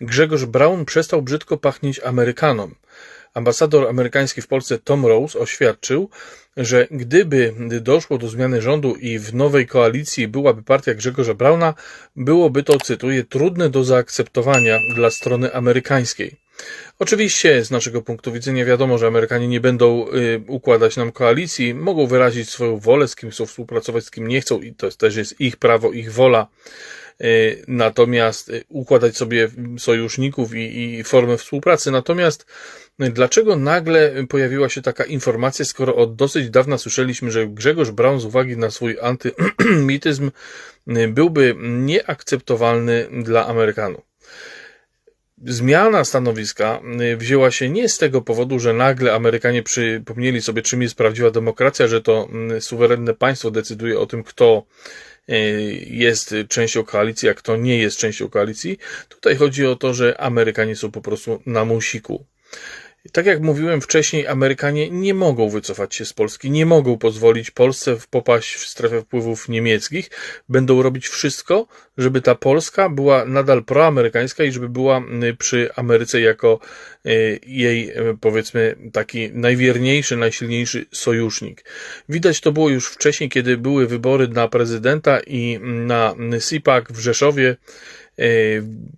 Grzegorz Braun przestał brzydko pachnieć Amerykanom. Ambasador amerykański w Polsce Tom Rose oświadczył, że gdyby doszło do zmiany rządu i w nowej koalicji byłaby partia Grzegorza Brauna, byłoby to, cytuję, trudne do zaakceptowania dla strony amerykańskiej. Oczywiście z naszego punktu widzenia wiadomo, że Amerykanie nie będą y, układać nam koalicji, mogą wyrazić swoją wolę, z kim chcą współpracować, z kim nie chcą i to też jest ich prawo, ich wola. Y, natomiast y, układać sobie sojuszników i, i formę współpracy. Natomiast dlaczego nagle pojawiła się taka informacja, skoro od dosyć dawna słyszeliśmy, że Grzegorz Braun z uwagi na swój antymityzm byłby nieakceptowalny dla Amerykanów? Zmiana stanowiska wzięła się nie z tego powodu, że nagle Amerykanie przypomnieli sobie, czym jest prawdziwa demokracja, że to suwerenne państwo decyduje o tym, kto E, jest częścią koalicji, a kto nie jest częścią koalicji. Tutaj chodzi o to, że Amerykanie są po prostu na musiku. Tak jak mówiłem wcześniej, Amerykanie nie mogą wycofać się z Polski, nie mogą pozwolić Polsce popaść w strefę wpływów niemieckich. Będą robić wszystko, żeby ta Polska była nadal proamerykańska i żeby była przy Ameryce jako e, jej, e, powiedzmy, taki najwierniejszy, najsilniejszy sojusznik. Widać to było już wcześniej, kiedy były wybory na prezydenta i na SIPAC w Rzeszowie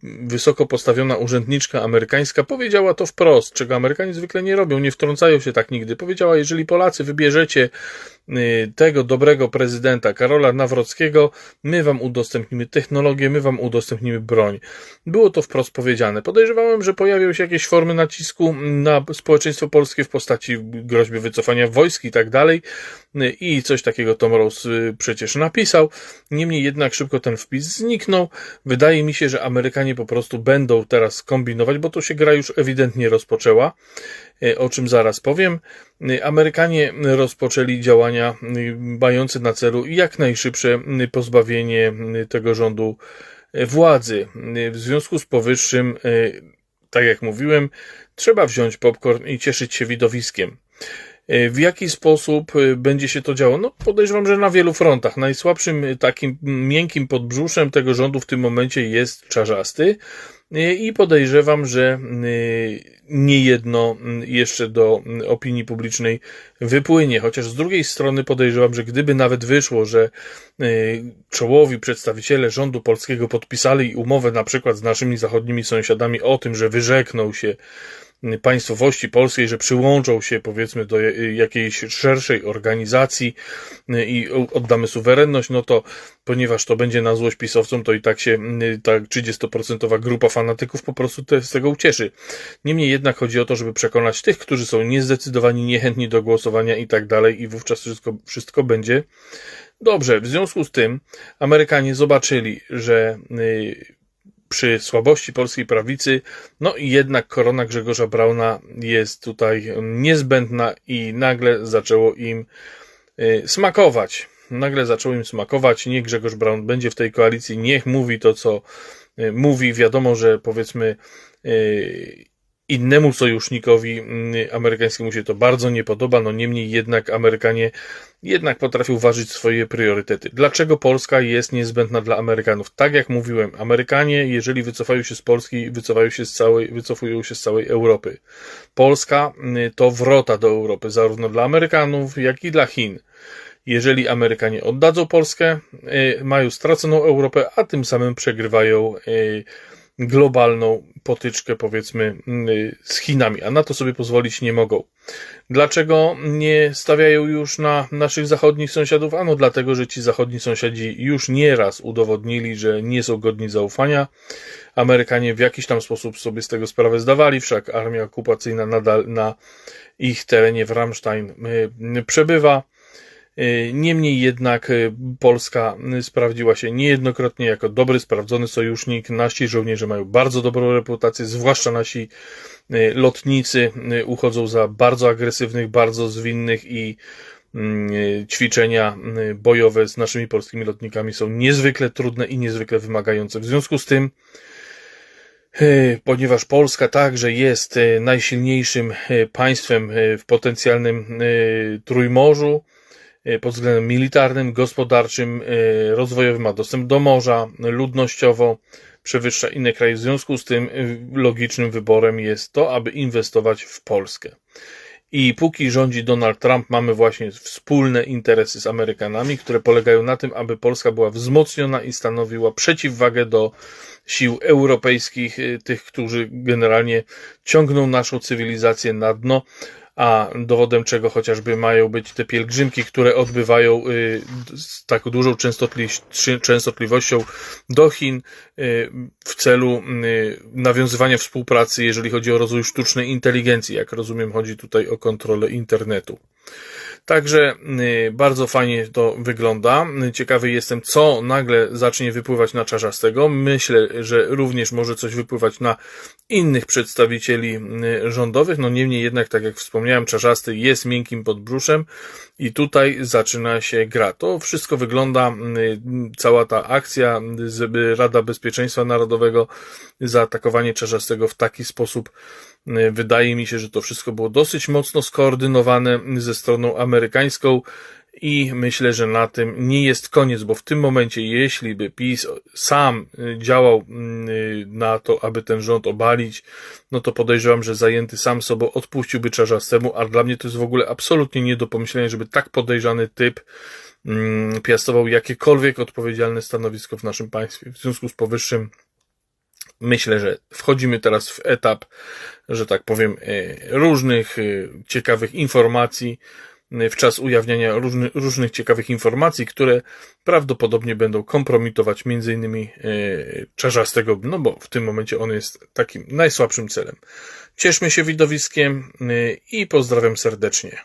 wysoko postawiona urzędniczka amerykańska powiedziała to wprost, czego Amerykanie zwykle nie robią, nie wtrącają się tak nigdy. Powiedziała, jeżeli Polacy wybierzecie Y, tego dobrego prezydenta Karola Nawrockiego, my wam udostępnimy technologię, my wam udostępnimy broń. Było to wprost powiedziane. Podejrzewałem, że pojawią się jakieś formy nacisku na społeczeństwo polskie w postaci groźby wycofania wojsk i tak dalej. Y, I coś takiego Tom Rose przecież napisał. Niemniej jednak szybko ten wpis zniknął. Wydaje mi się, że Amerykanie po prostu będą teraz kombinować, bo to się gra już ewidentnie rozpoczęła. E, o czym zaraz powiem. E, Amerykanie rozpoczęli działania e, mające na celu jak najszybsze pozbawienie tego rządu władzy. W związku z powyższym, tak jak mówiłem, trzeba wziąć popcorn i cieszyć się widowiskiem. W jaki sposób będzie się to działo? No, podejrzewam, że na wielu frontach. Najsłabszym takim miękkim podbrzuszem tego rządu w tym momencie jest czarzasty i podejrzewam, że nie jedno jeszcze do opinii publicznej wypłynie. Chociaż z drugiej strony podejrzewam, że gdyby nawet wyszło, że czołowi przedstawiciele rządu polskiego podpisali umowę na przykład z naszymi zachodnimi sąsiadami o tym, że wyrzekną się państwowości polskiej, że przyłączą się powiedzmy do jakiejś szerszej organizacji i oddamy suwerenność, no to ponieważ to będzie na złość pisowcom, to i tak się ta 30% grupa fanatyków po prostu te, z tego ucieszy. Niemniej jednak chodzi o to, żeby przekonać tych, którzy są niezdecydowani, niechętni do głosowania i tak dalej i wówczas wszystko, wszystko będzie dobrze. W związku z tym Amerykanie zobaczyli, że y, przy słabości polskiej prawicy, no i jednak korona Grzegorza Brauna jest tutaj niezbędna i nagle zaczęło im y, smakować. Nagle zaczęło im smakować, niech Grzegorz Braun będzie w tej koalicji, niech mówi to, co y, mówi. Wiadomo, że powiedzmy y, innemu sojusznikowi mm, amerykańskiemu się to bardzo nie podoba, no niemniej jednak Amerykanie jednak potrafią ważyć swoje priorytety. Dlaczego Polska jest niezbędna dla Amerykanów? Tak jak mówiłem, Amerykanie, jeżeli wycofają się z Polski, wycofają się z całej, wycofują się z całej Europy. Polska mm, to wrota do Europy, zarówno dla Amerykanów, jak i dla Chin. Jeżeli Amerykanie oddadzą Polskę, y, mają straconą Europę, a tym samym przegrywają y, globalną potyczkę, powiedzmy, mm, z Chinami, a na to sobie pozwolić nie mogą. Dlaczego nie stawiają już na naszych zachodnich sąsiadów? Ano dlatego, że ci zachodni sąsiadzi już nieraz udowodnili, że nie są godni zaufania. Amerykanie w jakiś tam sposób sobie z tego sprawę zdawali, wszak armia okupacyjna nadal na ich terenie w Ramstein y, przebywa. Y, niemniej jednak y, Polska y, sprawdziła się niejednokrotnie jako dobry, sprawdzony sojusznik. Nasi żołnierze mają bardzo dobrą reputację, zwłaszcza nasi lotnicy uchodzą za bardzo agresywnych, bardzo zwinnych i mm, ćwiczenia bojowe z naszymi polskimi lotnikami są niezwykle trudne i niezwykle wymagające. W związku z tym, ponieważ Polska także jest najsilniejszym państwem w potencjalnym Trójmorzu, e, pod względem militarnym, gospodarczym, e, rozwojowym, ma dostęp do morza, ludnościowo przewyższa inne kraje. W związku z tym e, logicznym wyborem jest to, aby inwestować w Polskę. I póki rządzi Donald Trump, mamy właśnie wspólne interesy z Amerykanami, które polegają na tym, aby Polska była wzmocniona i stanowiła przeciwwagę do sił europejskich, tych, którzy generalnie ciągną naszą cywilizację na dno a dowodem czego chociażby mają być te pielgrzymki, które odbywają y, z tak dużą częstotliwością do Chin w celu y, nawiązywania współpracy, jeżeli chodzi o rozwój sztucznej inteligencji. Jak rozumiem, chodzi tutaj o kontrolę internetu. Także y, bardzo fajnie to wygląda. Ciekawy jestem, co nagle zacznie wypływać na Czarzastego. Myślę, że również może coś wypływać na innych przedstawicieli y, rządowych. No niemniej jednak, tak jak wspomniałem, Czarzasty jest miękkim podbruszem i tutaj zaczyna się gra. To wszystko wygląda, y, cała ta akcja, Rada Bezpieczeństwa Narodowego zaatakowanie Czarzastego w taki sposób Wydaje mi się, że to wszystko było dosyć mocno skoordynowane ze stroną amerykańską i myślę, że na tym nie jest koniec, bo w tym momencie, jeśli by PiS sam działał na to, aby ten rząd obalić, no to podejrzewam, że zajęty sam sobą odpuściłby Czarzastemu, a dla mnie to jest w ogóle absolutnie nie do pomyślenia, żeby tak podejrzany typ piastował jakiekolwiek odpowiedzialne stanowisko w naszym państwie. W związku z powyższym myślę, że wchodzimy teraz w etap, że tak powiem, e, różnych ciekawych informacji, w czas ujawniania różny, różnych ciekawych informacji, które prawdopodobnie będą kompromitować między innymi Czarzastego, no bo w tym momencie on jest takim najsłabszym celem. Cieszmy się widowiskiem i pozdrawiam serdecznie.